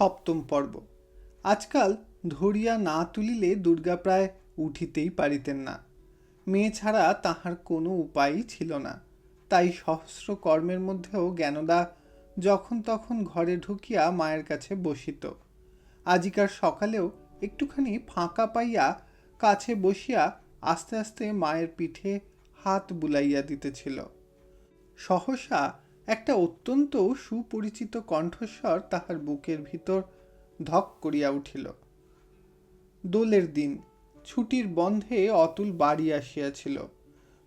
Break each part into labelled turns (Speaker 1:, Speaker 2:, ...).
Speaker 1: সপ্তম পর্ব। আজকাল ধরিয়া না তুলিলে দুর্গা প্রায় উঠিতেই পারিতেন না। মেয়ে ছাড়া তাহার কোনো উপায়ই ছিল না। তাই সহস্র কর্মের মধ্যেও জ্ঞানদা যখন তখন ঘরে ঢুকিয়া মায়ের কাছে বসিত। আজিকার সকালেও একটুখানি ফাঁকা পাইয়া কাছে বসিয়া আস্তে আস্তে মায়ের পিঠে হাত বুলাইয়া দিতেছিল। সহসা একটা অত্যন্ত সুপরিচিত কণ্ঠস্বর তাহার বুকের ভিতর ধক করিয়া উঠিল। দোলের দিন, ছুটির বন্ধে অতুল বাড়ি আসিয়াছিল।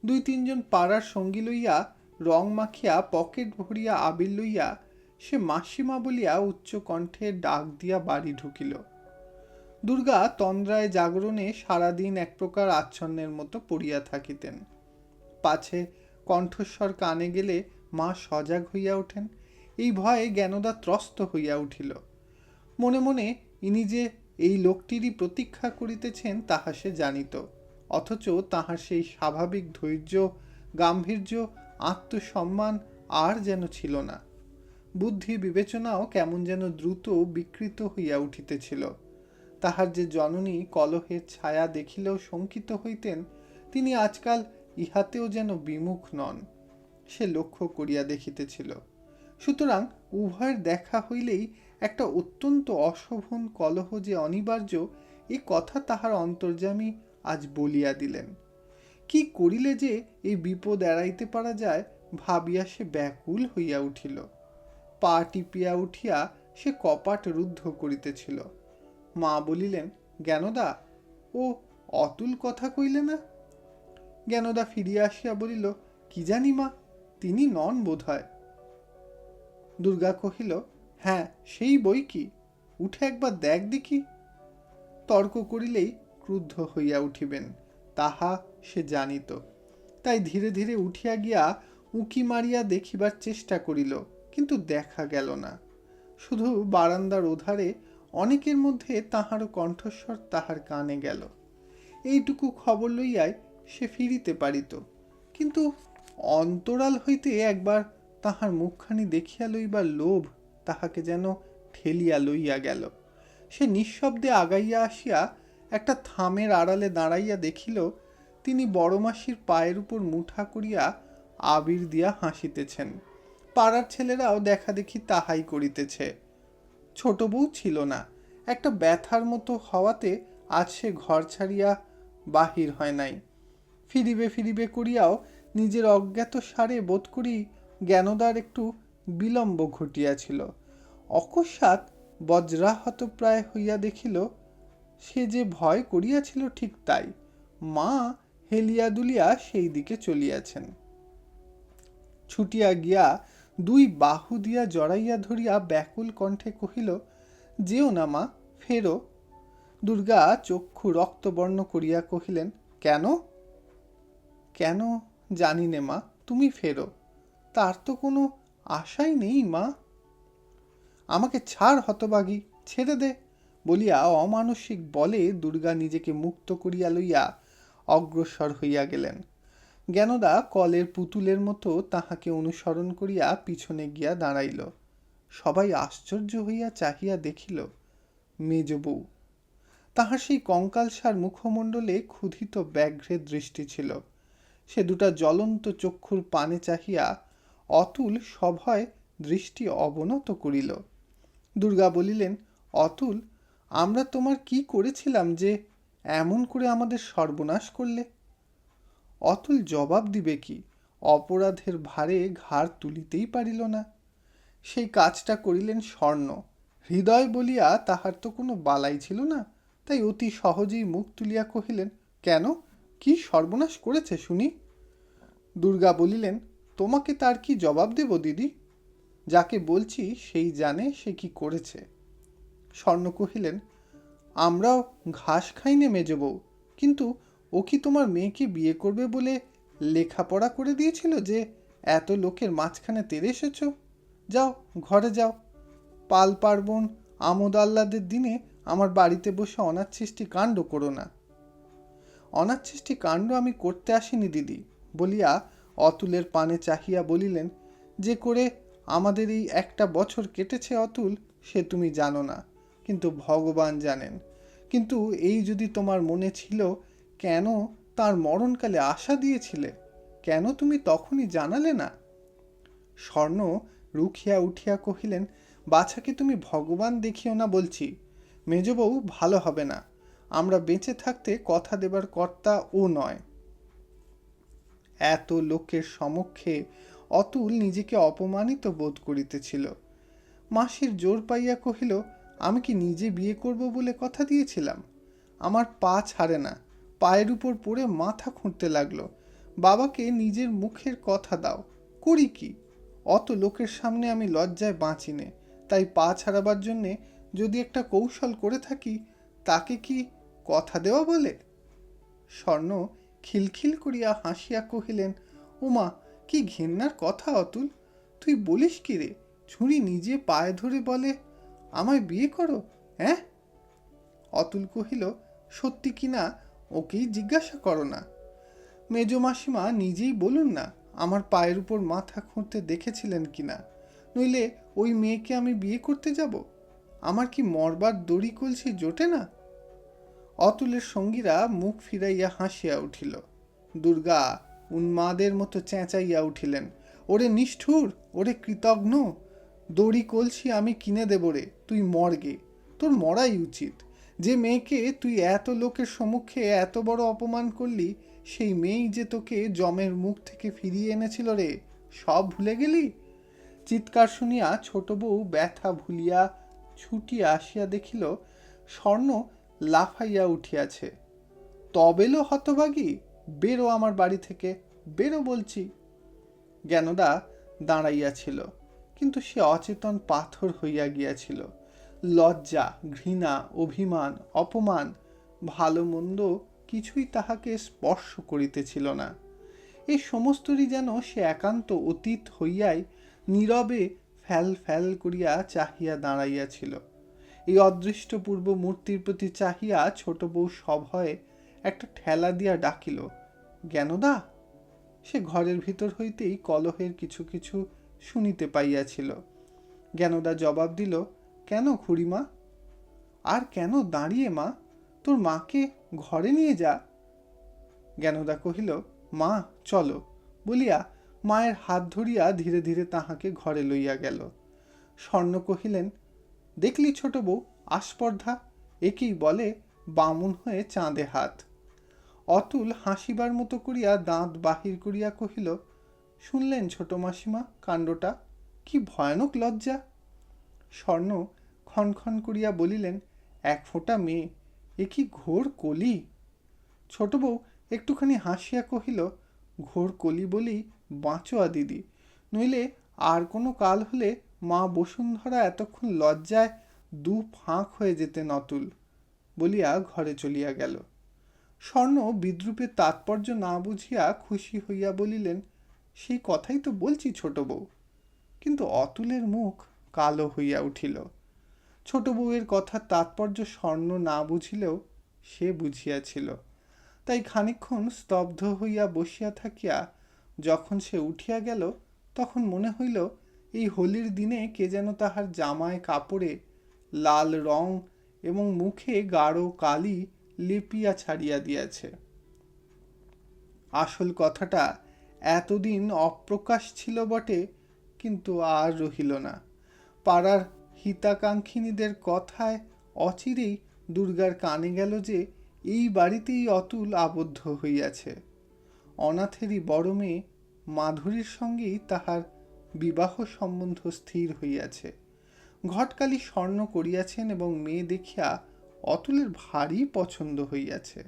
Speaker 1: দুই তিনজন পাড়ার সঙ্গী লইয়া রং মাখিয়া পকেট ভরিয়া আবির লইয়া সে মাসিমা বলিয়া উচ্চ কণ্ঠে ডাক দিয়া বাড়ি ঢুকিল। দুর্গা তন্দ্রায় জাগরণে সারাদিন এক প্রকার আচ্ছন্নের মতো পড়িয়া থাকিতেন। পাছে কণ্ঠস্বর কানে গেলে মা সজাগ হইয়া ওঠেন। এই ভয়ে জ্ঞানদা ত্রস্ত হইয়া উঠিল। মনে মনে ইনি যে এই লোকটিরই প্রতীক্ষা করিতেছেন, তাহা সে জানিত। অথচ তাহার সেই স্বাভাবিক ধৈর্য, গাম্ভীর্য, আত্মসম্মান আর যেন ছিল না। বুদ্ধি বিবেচনাও কেমন যেন দ্রুত বিকৃত হইয়া উঠিতেছিল। তাহার যে জননী কলহের ছায়া দেখিলেও শঙ্কিত হইতেন, তিনি আজকাল ইহাতেও যেন বিমুখ নন। সে লক্ষ্য করিয়া দেখিতেছিল। সুতরাং উভয়ের দেখা হইলেই একটা অত্যন্ত অশোভন কলহ যে অনিবার্য, এ কথা তাহার অন্তর্যামী আজ বলিয়া দিলেন। কি করিলে যে এই বিপদ এড়াইতে পারা যায় ভাবিয়া সে ব্যাকুল হইয়া উঠিল। পা টিপিয়া উঠিয়া সে কপাট রুদ্ধ করিতেছিল। মা বলিলেন, জ্ঞানদা, ও অতুল কথা কইলে না? জ্ঞানদা ফিরিয়া আসিয়া বলিল, কি জানি মা তিনি নন বোধ হয় দুর্গা কহিল হ্যাঁ সেই বই কি? উঠে একবার দেখ দেখি। তর্ক করিলেই ক্রুদ্ধ হইয়া উঠিবেন, তাহা সে জানিত। তাই ধীরে ধীরে উঠিয়া গিয়া উঁকি মারিয়া দেখিবার চেষ্টা করিল, কিন্তু দেখা গেল না। শুধু বারান্দার ওধারে অনেকের মধ্যে তাহারও কণ্ঠস্বর তাহার কানে গেল। এইটুকু খবর লইয়াই সে ফিরিতে পারিত। কিন্তু অন্তরাল হইতে একবার তাহার মুখখানি দেখিয়া লইবার লোভ তাহাকে যেন ঠেলিয়া লইয়া গেল। সে নিঃশব্দে আগাইয়া আসিয়া একটা থামের আড়ালে দাঁড়াইয়া দেখিল, তিনি বড়মাসির পায়ের উপর মুঠা করিয়া আবির দিয়া হাসিতেছেন। পাড়ার ছেলেরাও দেখা দেখি তাহাই করিতেছে। ছোট বউ ছিল না, একটা ব্যথার মতো হওয়াতে আজ সে ঘর ছাড়িয়া বাহির হয় নাই। ফিরিবে ফিরিবে করিয়াও নিজের অজ্ঞাত সারে বোধ করি জ্ঞানদার একটু বিলম্ব ঘটিয়াছিল। অকস্মাৎ বজ্রাহত প্রায় হইয়া দেখিল, সে যে ভয় করিয়াছিল ঠিক তাই। মা হেলিয়া দুলিয়া সেই দিকে চলিয়াছেন। ছুটিয়া গিয়া দুই বাহু দিয়া জড়াইয়া ধরিয়া ব্যাকুল কণ্ঠে কহিল, যেও না মা, ফেরো। দুর্গা চক্ষু রক্তবর্ণ করিয়া কহিলেন, কেন? কেন? জানি নে মা, তুমি ফেরো। তার তো কোনো আশাই নেই মা। আমাকে ছাড় হতবাগী, ছেড়ে দে বলিয়া অমানসিক বলে দুর্গা নিজেকে মুক্ত করিয়া লইয়া অগ্রসর হইয়া গেলেন। জ্ঞানদা কলের পুতুলের মতো তাহাকে অনুসরণ করিয়া পিছনে গিয়া দাঁড়াইল। সবাই আশ্চর্য হইয়া চাহিয়া দেখিল, মেজ বউ। তাহার সেই কঙ্কালসার মুখমণ্ডলে ক্ষুধিত ব্যাঘ্রের দৃষ্টি ছিল। সে দুটা জ্বলন্ত চক্ষুর পানে চাহিয়া অতুল সভয় দৃষ্টি অবনত করিল। দুর্গা বলিলেন, অতুল, আমরা তোমার কি করেছিলাম যে এমন করে আমাদের সর্বনাশ করলে? অতুল জবাব দিবে কি, অপরাধের ভারে ঘাড় তুলিতেই পারিল না। সেই কাজটা করিলেন স্বর্ণ। হৃদয় বলিয়া তাহার তো কোনো বালাই ছিল না, তাই অতি সহজেই মুখ তুলিয়া কহিলেন, কেন? কি সর্বনাশ করেছে শুনি? দুর্গা বলিলেন, তোমাকে তার কি জবাব দেব দিদি? যাকে বলছি সেই জানে সে কি করেছে। স্বর্ণ কহিলেন, আমরাও ঘাস খাই নে মেজ বউ, কিন্তু ও কি তোমার মেয়েকে বিয়ে করবে বলে লেখাপড়া করে দিয়েছিল যে এত লোকের মাঝখানে তেরে এসেছ? যাও, ঘরে যাও। পাল পার্বণ, আমোদ আহ্লাদের দিনে আমার বাড়িতে বসে অনাচ্ছিষ্টি কাণ্ড করো না। অনাচ্ছিষ্টি কাণ্ড আমি করতে আসিনি, দিদি, বলিয়া অতুলের পানে চাহিয়া বলিলেন, যে করে আমাদের এই একটা বছর কেটেছে অতুল, সে তুমি জানো না, কিন্তু ভগবান জানেন। কিন্তু এই যদি তোমার মনে ছিল, কেন তার মরণকালে আশা দিয়েছিলে? কেন তুমি তখনই জানালে না? স্বর্ণ রুখিয়া উঠিয়া কহিলেন, বাছাকে তুমি ভগবান দেখিও না বলছি, মেজবউ ভালো হবে না। আমরা বেঁচে থাকতে কথা দেবার কর্তা ও নয়। এত লোকের সমক্ষে অতুল নিজেকে অপমানিত বোধ করিতেছিল। মাসির জোর পাইয়া কহিল, আমি কি নিজে বিয়ে করব বলে কথা দিয়েছিলাম? আমার পা ছাড়ে না, পায়ের উপর পড়ে মাথা খুঁড়তে লাগল। বাবাকে নিজের মুখের কথা দাও, করি কি? অত লোকের সামনে আমি লজ্জায় বাঁচি নে। তাই পা ছাড়াবার জন্যে যদি একটা কৌশল করে থাকি, তাকে কি কথা দেওয়া বলে? স্বর্ণ খিলখিল করিয়া হাসিয়া কহিলেন, উমা, কি ঘেন্নার কথা অতুল? তুই বলিস কি রে? ছুরি নিজে পায়ে ধরে বলে, আমায় বিয়ে করো হ্যাঁ? অতুল কহিল, সত্যি কি না, ওকেই জিজ্ঞাসা করো না। মেজ মাসিমা নিজেই বলুন না, আমার পায়ের উপর মাথা খুঁড়তে দেখেছিলেন কিনা নইলে ওই মেয়েকে আমি বিয়ে করতে যাব? আমার কি মরবার দড়ি কলসি জোটে না? অতুলের সঙ্গীরা মুখ ফিরাইয়া হাসিয়া উঠিল। দুর্গা, উন্মাদের মতো চেঁচাইয়া উঠিলেন। ওরে নিষ্ঠুর, ওরে কৃতজ্ঞ দড়ি কলসি আমি কিনে দেব রে, তুই মর্গে। তোর মরাই উচিত। যে মেয়েকে তুই এত লোকের সম্মুখে এত বড় অপমান করলি, সেই মেয়েই যে তোকে জমের মুখ থেকে ফিরিয়ে এনেছিল রে, সব ভুলে গেলি? চিৎকার শুনিয়া ছোট বউ ব্যথা ভুলিয়া ছুটিয়া আসিয়া দেখিল, স্বর্ণ লাফাইয়া উঠিয়াছে। তবেলো হতভাগী, বেরো আমার বাড়ি থেকে, বেরো বলছি। জ্ঞানদা দাঁড়াইয়াছিল কিন্তু সে অচেতন পাথর হইয়া গিয়াছিল। লজ্জা, ঘৃণা, অভিমান, অপমান, ভালো মন্দ কিছুই তাহাকে স্পর্শ করিতেছিল না। এই সমস্তরই যেন সে একান্ত অতীত হইয়াই নীরবে ফ্যাল ফ্যাল করিয়া চাহিয়া দাঁড়াইয়াছিল এই অদৃষ্টপূর্ব মূর্তির প্রতি চাহিয়া ছোট বউ সভয়ে একটা ঠেলা দিয়া ডাকিল, জ্ঞানদা? সে ঘরের ভিতর হইতেই কলহের কিছু কিছু শুনিতে পাইয়াছিল। জ্ঞানদা জবাব দিল, কেন খুড়িমা? আর কেন দাঁড়িয়ে মা? তোর মাকে ঘরে নিয়ে যা। জ্ঞানদা কহিল, মা, চলো। বলিয়া মায়ের হাত ধরিয়া ধীরে ধীরে তাহাকে ঘরে লইয়া গেল। স্বর্ণ কহিলেন দেখলি ছোট বউ, আস্পর্ধা? একেই বলে বামুন হয়ে চাঁদে হাত। অতুল হাসিবার মতো করিয়া দাঁত বাহির করিয়া কহিল, শুনলেন ছোট মাসিমা কাণ্ডটা? কি ভয়ানক লজ্জা? স্বর্ণ ক্ষণক্ষণ করিয়া বলিলেন, এক ফোঁটা মেয়ে, এ কি ঘোর কলি? ছোট বউ একটুখানি হাসিয়া কহিল, ঘোর কলি বলি বাঁচোয়া দিদি, নইলে আর কোনো কাল হলে মা বসুন্ধরা এতক্ষণ লজ্জায় দু ফাঁক হয়ে যেতেন অতুল বলিয়া ঘরে চলিয়া গেল। স্বর্ণ বিদ্রুপের তাৎপর্য না বুঝিয়া খুশি হইয়া বলিলেন, সেই কথাই তো বলছি ছোট বউ। কিন্তু অতুলের মুখ কালো হইয়া উঠিল। ছোট বউয়ের কথার তাৎপর্য স্বর্ণ না বুঝিলেও সে বুঝিয়াছিল। তাই খানিক্ষণ স্তব্ধ হইয়া বসিয়া থাকিয়া যখন সে উঠিয়া গেল, তখন মনে হইল এই হোলির দিনে কে যেন তাহার জামায় কাপড়ে লাল রং এবং মুখে গাঢ় কালি লেপিয়া ছাড়িয়া দিয়াছে। আসল কথাটা এতদিন অপ্রকাশ ছিল বটে, কিন্তু আর রহিল না। পাড়ার হিতাকাঙ্ক্ষিনীদের কথায় অচিরেই দুর্গার কানে গেল যে এই বাড়িতেই অতুল আবদ্ধ হইয়াছে। অনাথেরই বড় মেয়ে মাধুরীর সঙ্গেই তাহার বিবাহ সম্বন্ধ স্থির হইয়াছে। ঘটকালি স্বর্ণ করিয়াছেন এবং মেয়ে দেখিয়া অতুলের ভারী পছন্দ হইয়াছে।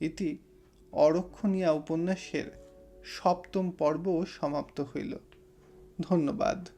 Speaker 1: এটি অরক্ষণীয়া উপন্যাসের সপ্তম পর্ব সমাপ্ত হইল। ধন্যবাদ।